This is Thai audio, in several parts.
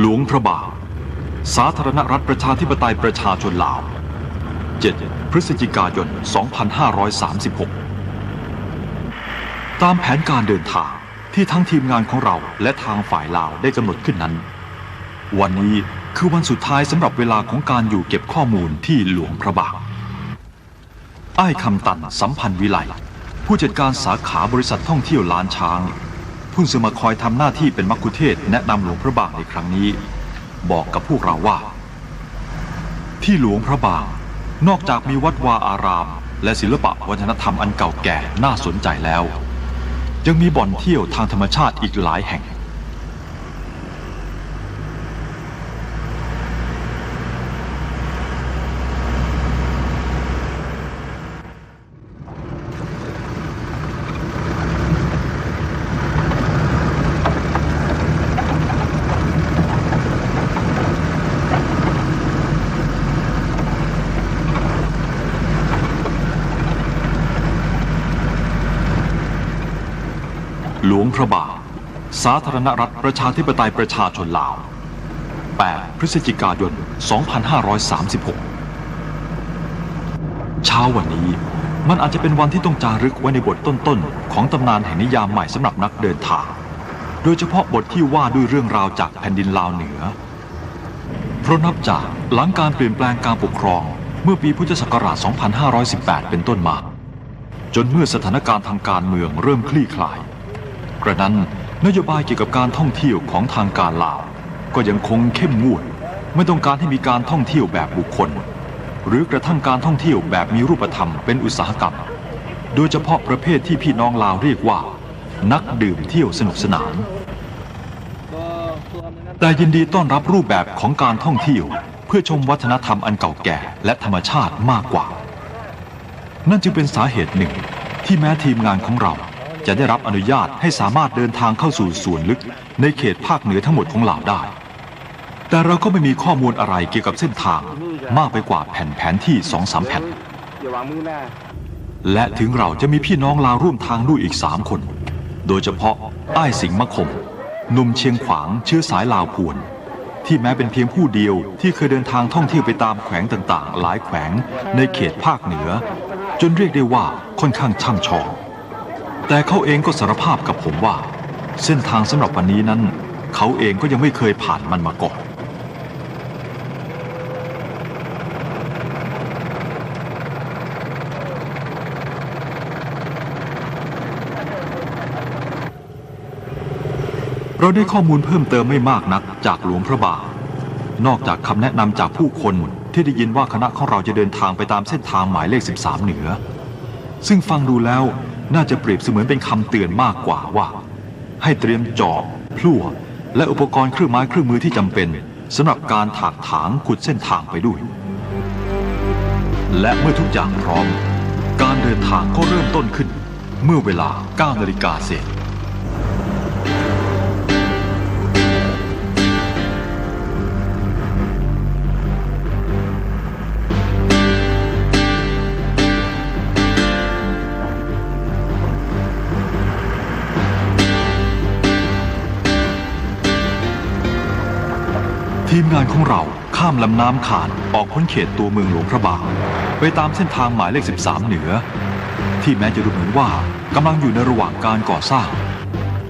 หลวงพระบาง สาธารณรัฐประชาธิปไตยประชาชนลาว 7 พฤศจิกายน 2536 ตามแผนการเดินทางที่ทั้งทีมงานของเราและทางฝ่ายลาวได้กำหนดขึ้นนั้น วันนี้คือวันสุดท้ายสำหรับเวลาของการอยู่เก็บข้อมูลที่หลวงพระบางอ้ายคำตันสัมพันธ์วิไลผู้จัดการสาขาบริษัทท่องเที่ยวล้านช้าง พิ่งจะมาคอยทำหน้าที่เป็นมักคุเทศแนะนำหลวงพระบางในครั้งนี้ บอกกับพวกเราว่า ที่หลวงพระบาง นอกจากมีวัดวาอาราม และศิลปะวัฒนธรรมอันเก่าแก่น่าสนใจแล้ว ยังมีบ่อนเที่ยวทางธรรมชาติอีกหลายแห่ง พระบางสาธารณรัฐประชาธิปไตยประชาชนลาว 8 พฤศจิกายน 2536 เช้าวันนี้มันอาจจะเป็นวันที่ต้องจารึกไว้ในบทต้นๆ ของตำนานแห่งนิยามใหม่สำหรับนักเดินทาง โดยเฉพาะบทที่ว่าด้วยเรื่องราวจากแผ่นดินลาวเหนือ เพราะนับจากหลังการเปลี่ยนแปลงการปกครองเมื่อปีพุทธศักราช 2518 เป็นต้นมา จนเมื่อสถานการณ์ทางการเมืองเริ่มคลี่คลาย กระนั้นนโยบายเกี่ยวกับการท่องเที่ยวของทางการลาว ก็ยังคงเข้มงวด ไม่ต้องการให้มีการท่องเที่ยวแบบบุคคล หรือกระทั่งการท่องเที่ยวแบบมีรูปธรรมเป็นอุตสาหกรรม โดยเฉพาะประเภทที่พี่น้องลาวเรียกว่า นักดื่มเที่ยวสนุกสนาน แต่ยินดีต้อนรับรูปแบบของการท่องเที่ยว เพื่อชมวัฒนธรรมอันเก่าแก่และธรรมชาติมากกว่า นั่นจึงเป็นสาเหตุหนึ่งที่แม้ทีมงานของเรา จะได้รับอนุญาตให้สามารถเดินทางเข้าสู่ส่วนลึก ในเขตภาคเหนือทั้งหมดของลาวได้ แต่เราก็ไม่มีข้อมูลอะไรเกี่ยวกับเส้นทางมากไปกว่าแผ่นแผนที่สองสามแผ่น และถึงเราจะมีพี่น้องลาวร่วมทางด้วยอีกสามคน โดยเฉพาะอ้ายสิงห์มะคมหนุ่มเชียงขวางเชื้อสายลาวพวน ที่แม้เป็นเพียงผู้เดียวที่เคยเดินทางท่องเที่ยวไปตามแขวงต่างๆ หลายแขวงในเขตภาคเหนือ จนเรียกได้ว่าค่อนข้างช่ำชอง แต่เขาเองก็สารภาพกับผมว่า เส้นทางสำหรับวันนี้นั้น เขาเองก็ยังไม่เคยผ่านมันมาก่อน เราได้ข้อมูลเพิ่มเติมไม่มากนักจากหลวงพระบางนอกจากคำแนะนำจากผู้คนที่ได้ยินว่าคณะของเราจะเดินทางไปตามเส้นทางหมายเลข 13 เหนือ ซึ่งฟังดูแล้ว น่าจะเปรียบเสมือนเป็นคำเตือนมากกว่าว่า ให้เตรียมจอบพลั่วและอุปกรณ์เครื่องไม้เครื่องมือที่จำเป็นสำหรับการถากถางขุดเส้นทางไปด้วย และเมื่อทุกอย่างพร้อม การเดินทางก็เริ่มต้นขึ้น เมื่อเวลา9นาฬิกาเศษานของเราข้ามลำน้ำขานออกพ้นเขตตัวเมืองหลวงพระบางไปตามเส้นทางหมายเลข 13 เหนือ ที่แม้จะดูเหมือนว่ากำลังอยู่ในระหว่างการก่อสร้าง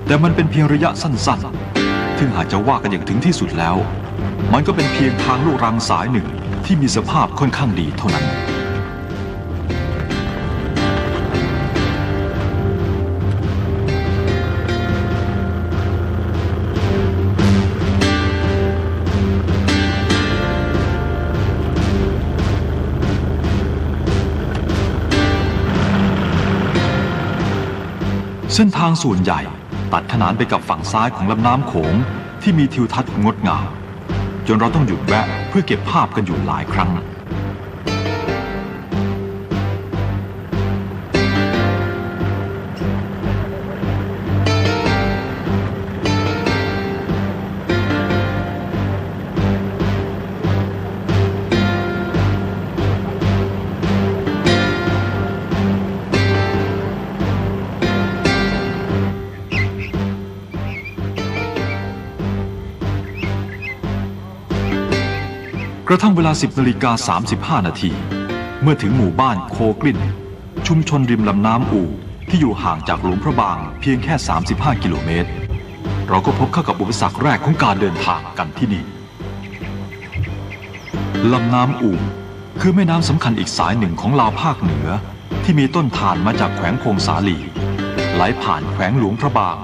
แต่มันเป็นเพียงระยะสั้นๆ ถึงหากจะว่ากันอย่างถึงที่สุดแล้ว มันก็เป็นเพียงทางลูกรังสายหนึ่งที่มีสภาพค่อนข้างดีเท่านั้น เส้นทางส่วนใหญ่ตัดขนานไปกับฝั่งซ้ายของลำน้ำโขงที่มีทิวทัศน์งดงามจนเราต้องหยุดแวะเพื่อเก็บภาพกันอยู่หลายครั้ง กระทั่งเวลา 10นาฬิกา35 นาที เมื่อถึงหมู่บ้านโคกลิ้น ชุมชนริมลำน้ำอู่ที่อยู่ห่างจากหลวงพระบางเพียงแค่ 35 กิโลเมตร เราก็พบเข้ากับอุปสรรคแรกของการเดินทางกันที่นี่ลำน้ำอู่คือแม่น้ำสำคัญอีกสายหนึ่งของลาวภาคเหนือ ที่มีต้นทานมาจากแขวงพงสาลีไหลผ่านแขวงหลวงพระบาง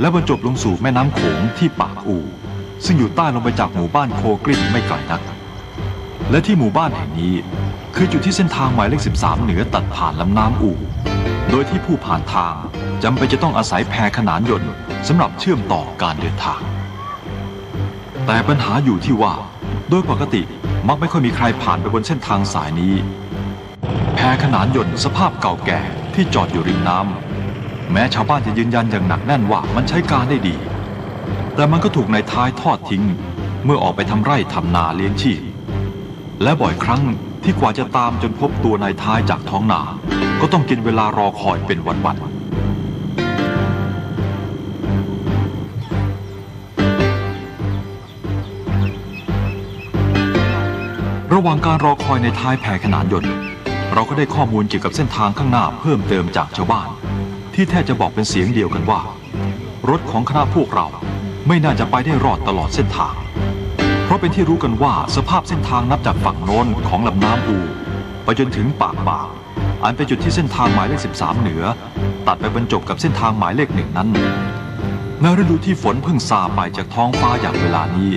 และบรรจบลงสู่แม่น้ำโขงที่ปากอู่ซึ่งอยู่ใต้ลงไปจากหมู่บ้านโคกลิ้นไม่ไกลนัก และที่หมู่บ้านแห่งนี้ คือจุดที่เส้นทางหมายเลข 13 เหนือตัดผ่านลำน้ำอู่ โดยที่ผู้ผ่านทางจำเป็นจะต้องอาศัยแพขนานยนต์สำหรับเชื่อมต่อการเดินทาง แต่ปัญหาอยู่ที่ว่า โดยปกติมักไม่ค่อยมีใครผ่านไปบนเส้นทางสายนี้ แพขนานยนต์สภาพเก่าแก่ที่จอดอยู่ริมน้ำแม้ชาวบ้านจะยืนยันอย่างหนักแน่นว่ามันใช้การได้ดี แต่มันก็ถูกในายท้ายทอดทิ้ง เมื่อออกไปทำไร่ทำนาเลี้ยงชีพ และบ่อยครั้งที่กว่าจะตามจนพบตัวนายท้ายจากท้องนา ก็ต้องกินเวลารอคอยเป็นวันๆระหว่างการรอคอยในท้ายแพขนานยนต์ เราก็ได้ข้อมูลเกี่ยวกับเส้นทางข้างหน้าเพิ่มเติมจากชาวบ้าน ที่แทบจะบอกเป็นเสียงเดียวกันว่า รถของคณะพวกเราไม่น่าจะไปได้รอดตลอดเส้นทาง ราะเป็นที่รู้กันว่าสภาพเส้นทางนับจากฝั่งโน้นของลำน้ำอู ไปจนถึงปากบาวอันเป็นจุดที่เส้นทางหมายเลข 13 เหนือ ตัดไปบรรจบกับเส้นทางหมายเลขหนึ่งนั้นในฤดูที่ฝนเพิ่งซาไปจากท้องฟ้าอย่างเวลานี้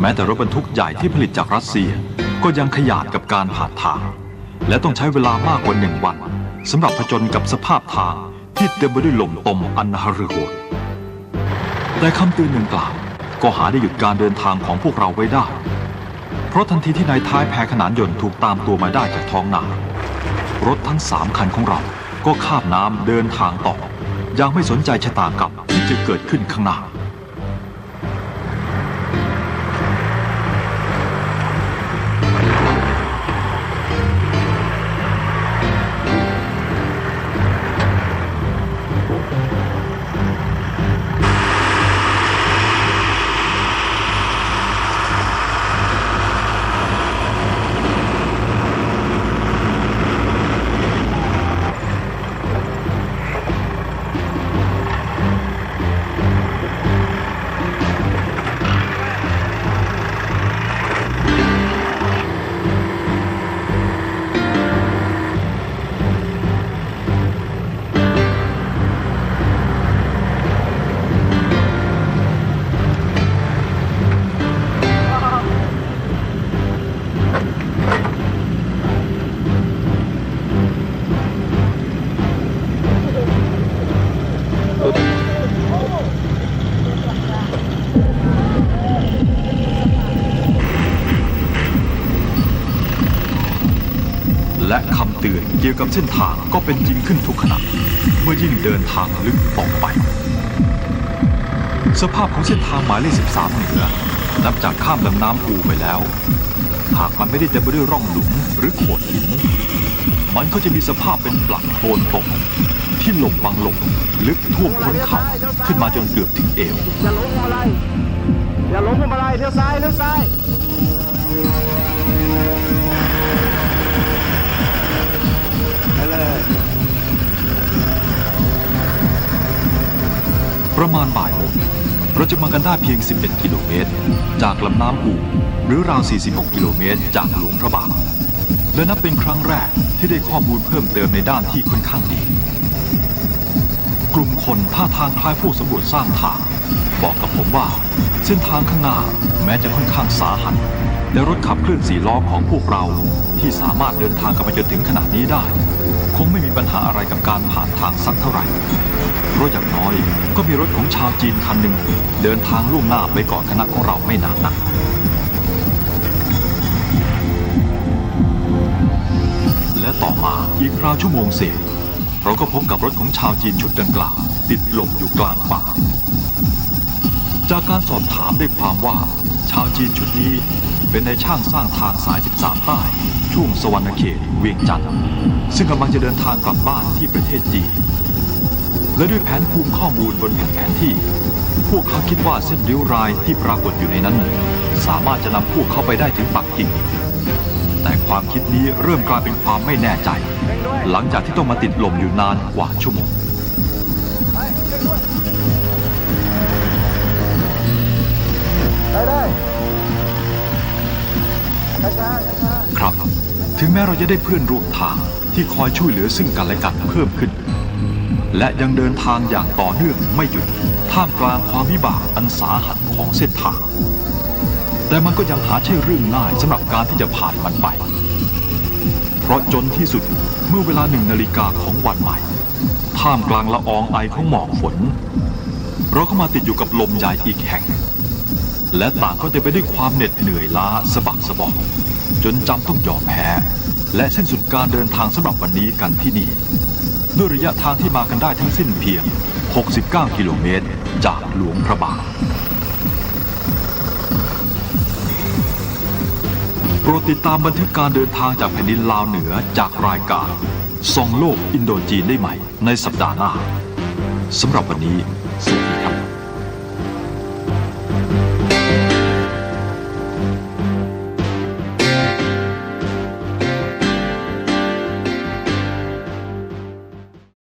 แม้แต่รถบรรทุกใหญ่ที่ผลิตจากรัสเซียก็ยังขยาดกับการผ่านทาง และต้องใช้เวลามากกว่าหนึ่งวันสำหรับผจญกับสภาพทางที่เต็มไปด้วยลมตมอันหฤโหดแต่คำเตือนดังกล่าว ก็หาได้หยุดการเดินทางของพวกเราไว้ได้ เพราะทันทีที่นายท้ายแพขนานยนต์ถูกตามตัวมาได้จากท้องนารถทั้งสามคันของเราก็ข้ามน้ำเดินทางต่อ ยังไม่สนใจชะตากรรมที่จะเกิดขึ้นข้างหน้า เกี่ยวกับเส้นทางก็เป็นจริงขึ้นทุกขณะเมื่อยิ่งเดินทางลึกต่อไป สภาพของเส้นทางหมายเลข13 เหนือ นับจากข้ามลำน้ำอูไปแล้ว หากมันไม่ได้เต็มไปด้วยร่องหลุมหรือโขดหิน มันก็จะมีสภาพเป็นปลักโคลนตกที่หลบบางหลบลึกท่วมพ้นเข่าขึ้นมาจนเกือบถึงเอวอย่าล้มพวงมาลัยอย่าล้มพวงมาลัยเลี้ยวซ้ายเลี้ยวซ้าย ไปเลย ประมาณบ่ายโมงเราจะมากันได้เพียง 11 กิโลเมตร จากลำน้ำอู่หรือราว 46 กิโลเมตร จากหลวงพระบางและนับเป็นครั้งแรกที่ได้ข้อมูลเพิ่มเติมในด้านที่ค่อนข้างดี กลุ่มคนท่าทางคล้ายผู้สำรวจสร้างทาง บอกกับผมว่า เส้นทางข้างหน้าแม้จะค่อนข้างสาหัสแต่รถขับเคลื่อนสี่ล้อของพวกเราที่สามารถเดินทางกันมาจนถึงขนาดนี้ได้ คงไม่มีปัญหาอะไรกับการผ่านทางสักเท่าไหร่เพราะอย่างน้อยก็มีรถของชาวจีนคันหนึ่งเดินทางล่วงหน้าไปก่อนคณะของเราไม่นานนักและต่อมาอีกราวชั่วโมงเศษเราก็พบกับรถของชาวจีนชุดดังกล่าวติดหลบอยู่กลางป่า จากการสอบถามได้ความว่า ชาวจีนชุดนี้เป็นในช่างสร้างทางสาย 13 ใต้ ช่วงสวรรณเขตเวียงจันทร์ ซึ่งกำลังจะเดินทางกลับบ้านที่ประเทศจีน และด้วยแผนภูมิข้อมูลบนแผนแผนที่ พวกเขาคิดว่าเส้นริ้วรายที่ปรากฏอยู่ในนั้น สามารถจะนำพวกเขาไปได้ถึงปักกิ่ง แต่ความคิดนี้เริ่มกลายเป็นความไม่แน่ใจ หลังจากที่ต้องมาติดลมอยู่นานกว่าชั่วโมงได้ได้ครับ ถึงแม้เราจะได้เพื่อนร่วมทาง ที่คอยช่วยเหลือซึ่งกันและกันเพิ่มขึ้น และยังเดินทางอย่างต่อเนื่องไม่หยุดท่ามกลางความวิบากอันสาหัสของเส้นทาง แต่มันก็ยังหาใช่เรื่องง่ายสำหรับการที่จะผ่านมันไป เพราะจนที่สุดเมื่อเวลาหนึ่งนาฬิกาของวันใหม่ ท่ามกลางละอองไอของหมอกฝน เราก็มาติดอยู่กับลมใหญ่อีกแห่ง และต่างก็เต็มไปด้วยความเหน็ดเหนื่อยล้าสะบักสะบอมจนจำต้องยอมแพ้ และสิ้นสุดการเดินทางสำหรับวันนี้กันที่นี่ ด้วยระยะทางที่มากันได้ทั้งสิ้นเพียง 69 กิโลเมตร จากหลวงพระบางโปรดติดตามบันทึกการเดินทางจากแผ่นดินลาวเหนือจากรายการส่องโลกอินโดจีนได้ใหม่ในสัปดาห์หน้าสำหรับวันนี้สวัสดี